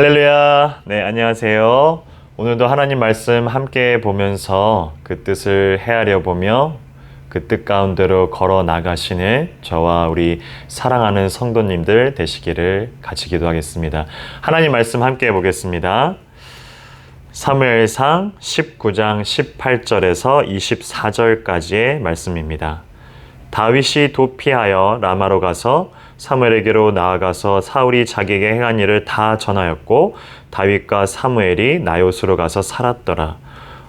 할렐루야. 네, 안녕하세요. 오늘도 하나님 말씀 함께 보면서 그 뜻을 헤아려 보며 그 뜻 가운데로 걸어 나가시는 저와 우리 사랑하는 성도님들 되시기를 같이 기도하겠습니다. 하나님 말씀 함께 보겠습니다. 사무엘상 19장 18절에서 24절까지의 말씀입니다. 다윗이 도피하여 라마로 가서 사무엘에게로 나아가서 사울이 자기에게 행한 일을 다 전하였고 다윗과 사무엘이 나요스로 가서 살았더라.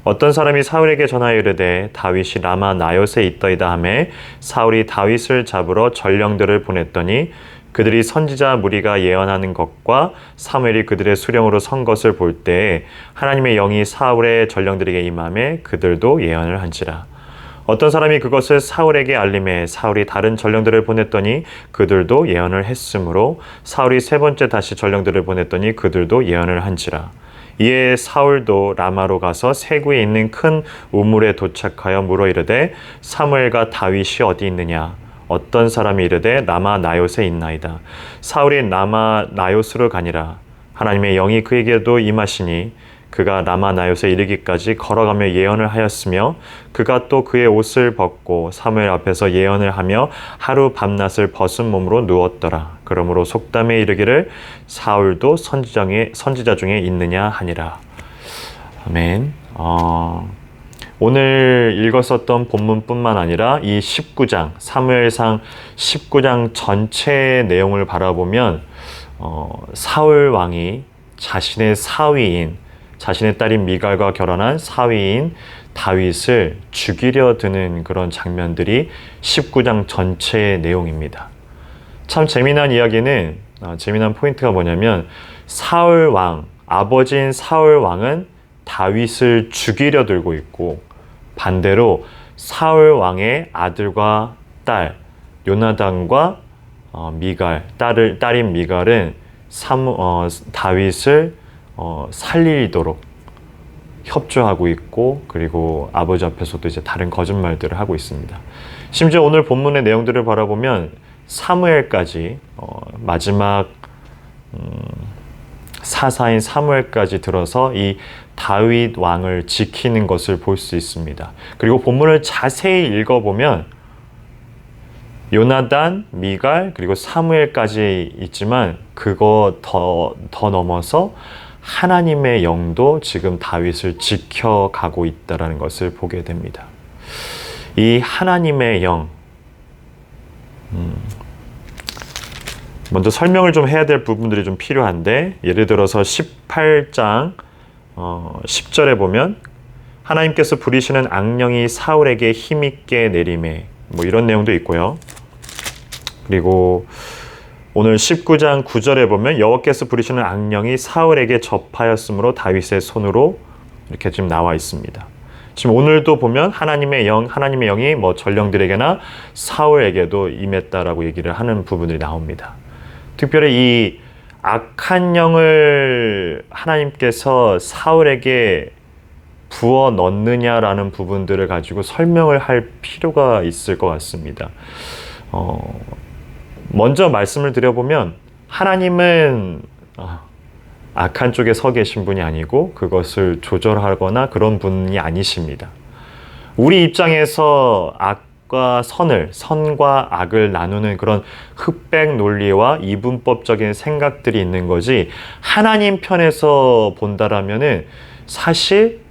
어떤 사람이 사울에게 전하여 이르되 다윗이 라마 나요스에 있더이다 하매 사울이 다윗을 잡으러 전령들을 보냈더니 그들이 선지자 무리가 예언하는 것과 사무엘이 그들의 수령으로 선 것을 볼때 하나님의 영이 사울의 전령들에게 임함에 그들도 예언을 한지라. 어떤 사람이 그것을 사울에게 알림해 사울이 다른 전령들을 보냈더니 그들도 예언을 했으므로 사울이 세 번째 다시 전령들을 보냈더니 그들도 예언을 한지라. 이에 사울도 라마로 가서 세구에 있는 큰 우물에 도착하여 물어 이르되 사무엘과 다윗이 어디 있느냐? 어떤 사람이 이르되 라마 나요스에 있나이다. 사울이 라마 나요스로 가니라. 하나님의 영이 그에게도 임하시니 그가 라마 나요스에 이르기까지 걸어가며 예언을 하였으며 그가 또 그의 옷을 벗고 사무엘 앞에서 예언을 하며 하루 밤낮을 벗은 몸으로 누웠더라. 그러므로 속담에 이르기를 사울도 선지장에, 선지자 중에 있느냐 하니라. 아멘. 어, 오늘 읽었었던 본문뿐만 아니라 이 19장 사무엘상 19장 전체의 내용을 바라보면 어, 사울 왕이 자신의 사위인 자신의 딸인 미갈과 결혼한 사위인 다윗을 죽이려 드는 그런 장면들이 19장 전체의 내용입니다. 참 재미난 이야기는 어, 재미난 포인트가 뭐냐면 사울 왕 아버지인 사울 왕은 다윗을 죽이려 들고 있고 반대로 사울 왕의 아들과 딸 요나단과 어, 미갈 딸을 딸인 미갈은 사무, 어, 다윗을 어, 살리도록 협조하고 있고 그리고 아버지 앞에서도 이제 다른 거짓말들을 하고 있습니다. 심지어 오늘 본문의 내용들을 바라보면 사무엘까지 어, 마지막 음, 사사인 사무엘까지 들어서 이 다윗 왕을 지키는 것을 볼 수 있습니다. 그리고 본문을 자세히 읽어보면 요나단, 미갈, 그리고 사무엘까지 있지만 그거 더, 더 넘어서 하나님의 영도 지금 다윗을 지켜가고 있다는 것을 보게 됩니다. 이 하나님의 영, 음, 먼저 설명을 좀 해야 될 부분들이 좀 필요한데, 예를 들어서 18장 어, 10절에 보면 하나님께서 부리시는 악령이 사울에게 힘있게 내림에 뭐 이런 내용도 있고요. 그리고 오늘 19장 9절에 보면 여호와께서 부리시는 악령이 사울에게 접하였으므로 다윗의 손으로 이렇게 지금 나와 있습니다. 지금 오늘도 보면 하나님의 영, 하나님의 영이 뭐 전령들에게나 사울에게도 임했다라고 얘기를 하는 부분들이 나옵니다. 특별히 이 악한 영을 하나님께서 사울에게 부어 넣느냐라는 부분들을 가지고 설명을 할 필요가 있을 것 같습니다. 어, 먼저 말씀을 드려보면 하나님은 어, 악한 쪽에 서 계신 분이 아니고 그것을 조절하거나 그런 분이 아니십니다. 우리 입장에서 악과 선을, 선과 악을 나누는 그런 흑백 논리와 이분법적인 생각들이 있는 거지 하나님 편에서 본다라면은 사실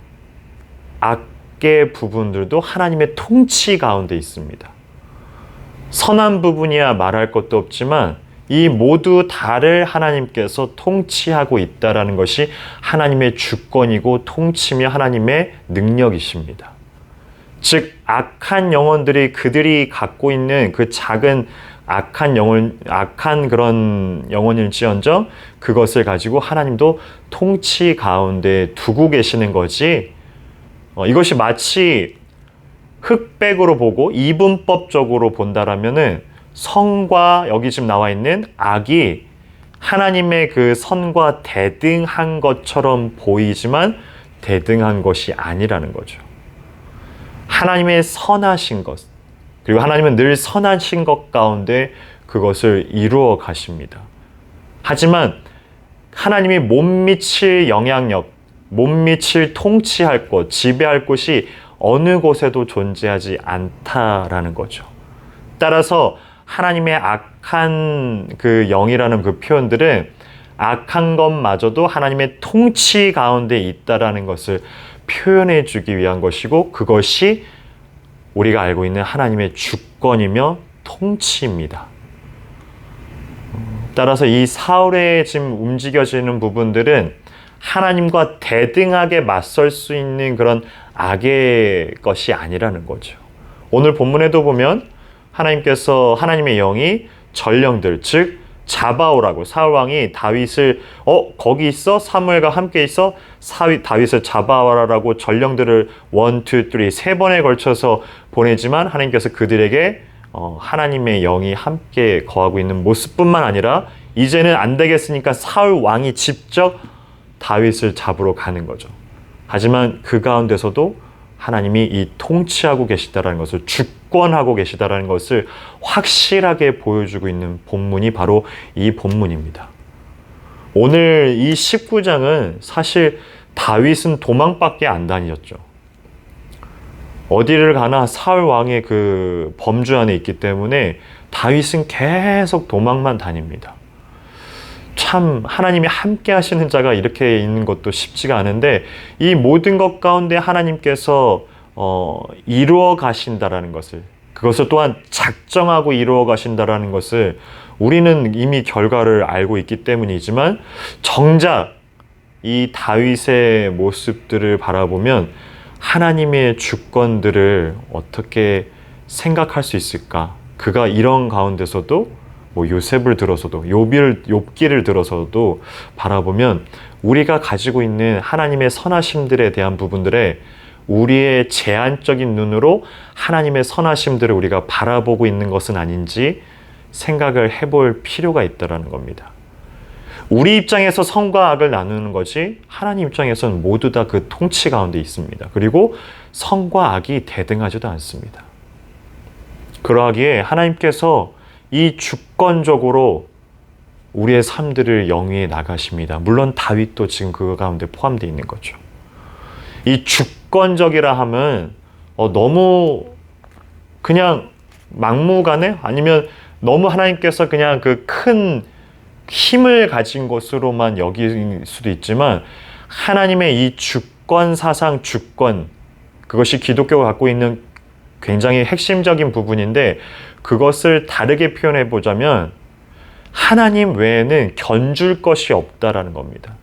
악의 부분들도 하나님의 통치 가운데 있습니다. 선한 부분이야 말할 것도 없지만 이 모두 다를 하나님께서 통치하고 있다라는 것이 하나님의 주권이고 통치며 하나님의 능력이십니다. 즉 악한 영혼들이 그들이 갖고 있는 그 작은 악한 영혼 악한 그런 영혼일지언정 그것을 가지고 하나님도 통치 가운데 두고 계시는 거지. 어, 이것이 마치 흑백으로 보고 이분법적으로 본다라면은 성과 여기 지금 나와 있는 악이 하나님의 그 선과 대등한 것처럼 보이지만 대등한 것이 아니라는 거죠. 하나님의 선하신 것, 그리고 하나님은 늘 선하신 것 가운데 그것을 이루어 가십니다. 하지만 하나님이 못 미칠 영향력, 못 미칠 통치할 곳, 지배할 곳이 어느 곳에도 존재하지 않다라는 거죠. 따라서 하나님의 악한 그 영이라는 그 표현들은 악한 것마저도 하나님의 통치 가운데 있다라는 것을 표현해 주기 위한 것이고 그것이 우리가 알고 있는 하나님의 주권이며 통치입니다. 따라서 이 사울의 지금 움직여지는 부분들은 하나님과 대등하게 맞설 수 있는 그런 악의 것이 아니라는 거죠. 오늘 본문에도 보면 하나님께서 하나님의 영이 전령들 즉 잡아오라고 사울 왕이 다윗을 어 거기 있어 사무엘과 함께 있어 사위, 다윗을 잡아와라라고 전령들을 원, 투, 쓰리 세 번에 걸쳐서 보내지만 하나님께서 그들에게 어, 하나님의 영이 함께 거하고 있는 모습뿐만 아니라 이제는 안 되겠으니까 사울 왕이 직접 다윗을 잡으러 가는 거죠. 하지만 그 가운데서도 하나님이 이 통치하고 계시다라는 것을 주권하고 계시다라는 것을 확실하게 보여주고 있는 본문이 바로 이 본문입니다. 오늘 이 19장은 사실 다윗은 도망밖에 안 다녔죠. 어디를 가나 사울 왕의 그 범주 안에 있기 때문에 다윗은 계속 도망만 다닙니다. 참 하나님이 함께 하시는 자가 이렇게 있는 것도 쉽지가 않은데 이 모든 것 가운데 하나님께서 어, 이루어 가신다라는 것을 그것을 또한 작정하고 이루어 가신다라는 것을 우리는 이미 결과를 알고 있기 때문이지만 정작 이 다윗의 모습들을 바라보면 하나님의 주권들을 어떻게 생각할 수 있을까? 그가 이런 가운데서도 뭐 요셉을 들어서도 욥기를 욥기를 들어서도 바라보면 우리가 가지고 있는 하나님의 선하심들에 대한 부분들에 우리의 제한적인 눈으로 하나님의 선하심들을 우리가 바라보고 있는 것은 아닌지 생각을 해볼 필요가 있다라는 겁니다. 우리 입장에서 선과 악을 나누는 것이 하나님 입장에서는 모두 다 그 통치 가운데 있습니다. 그리고 선과 악이 대등하지도 않습니다. 그러하기에 하나님께서 이 주권적으로 우리의 삶들을 영위해 나가십니다. 물론 다윗도 지금 그 가운데 포함되어 있는 거죠. 이 주권적이라 하면 어, 너무 그냥 막무가내 아니면 너무 하나님께서 그냥 그 큰 힘을 가진 것으로만 여길 수도 있지만 하나님의 이 주권 사상 주권 그것이 기독교가 갖고 있는 굉장히 핵심적인 부분인데 그것을 다르게 표현해 보자면 하나님 외에는 견줄 것이 없다라는 겁니다.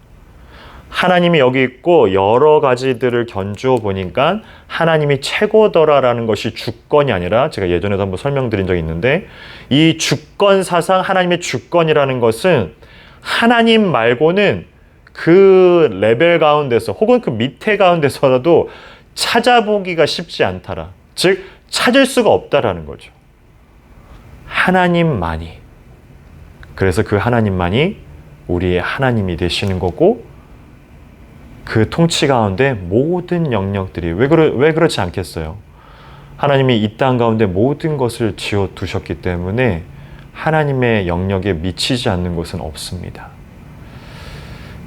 하나님이 여기 있고 여러 가지들을 견주어 보니까 하나님이 최고더라라는 것이 주권이 아니라 제가 예전에도 한번 설명드린 적이 있는데 이 주권 사상 하나님의 주권이라는 것은 하나님 말고는 그 레벨 가운데서 혹은 그 밑에 가운데서라도 찾아보기가 쉽지 않다라. 즉 찾을 수가 없다라는 거죠. 하나님만이. 그래서 그 하나님만이 우리의 하나님이 되시는 거고 그 통치 가운데 모든 영역들이 왜 그러 왜 그렇지 않겠어요? 하나님이 이 땅 가운데 모든 것을 지어 두셨기 때문에 하나님의 영역에 미치지 않는 것은 없습니다.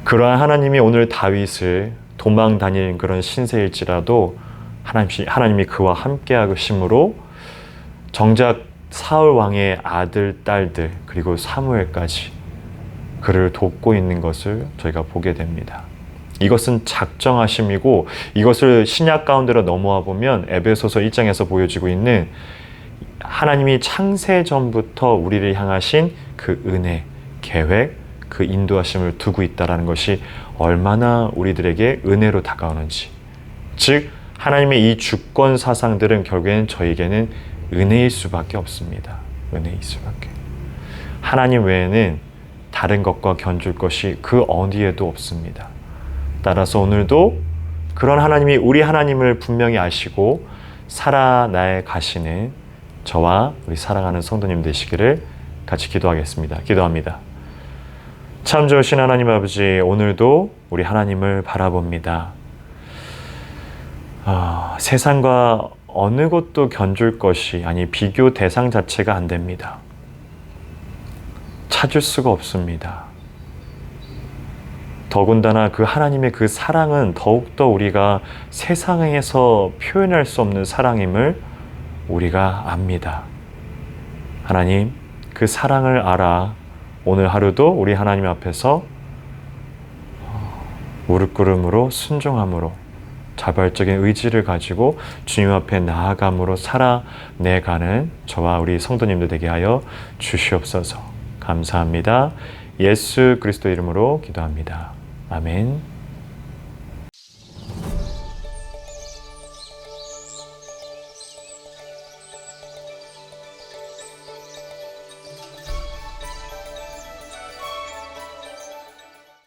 그러한 하나님이 오늘 다윗을 도망 다니는 그런 신세일지라도 하나님, 하나님이 그와 함께 하심으로 정작 사울 왕의 아들, 딸들, 그리고 사무엘까지 그를 돕고 있는 것을 저희가 보게 됩니다. 이것은 작정하심이고 이것을 신약 가운데로 넘어와 보면 에베소서 1장에서 보여지고 있는 하나님이 창세 전부터 우리를 향하신 그 은혜, 계획, 그 인도하심을 두고 있다라는 것이 얼마나 우리들에게 은혜로 다가오는지. 즉 하나님의 이 주권 사상들은 결국에는 저에게는 은혜일 수밖에 없습니다. 은혜일 수밖에. 하나님 외에는 다른 것과 견줄 것이 그 어디에도 없습니다. 따라서 오늘도 그런 하나님이 우리 하나님을 분명히 아시고 살아나에 가시는 저와 우리 사랑하는 성도님 되시기를 같이 기도하겠습니다. 기도합니다. 참 좋으신 하나님 아버지, 오늘도 우리 하나님을 바라봅니다. 아, 세상과 어느 것도 견줄 것이 아니 비교 대상 자체가 안 됩니다. 찾을 수가 없습니다. 더군다나 그 하나님의 그 사랑은 더욱더 우리가 세상에서 표현할 수 없는 사랑임을 우리가 압니다. 하나님, 그 사랑을 알아 오늘 하루도 우리 하나님 앞에서 무릎 꿇음으로 순종함으로 자발적인 의지를 가지고 주님 앞에 나아감으로 살아내가는 저와 우리 성도님들 되게 하여 주시옵소서. 감사합니다. 예수 그리스도 이름으로 기도합니다. 아멘.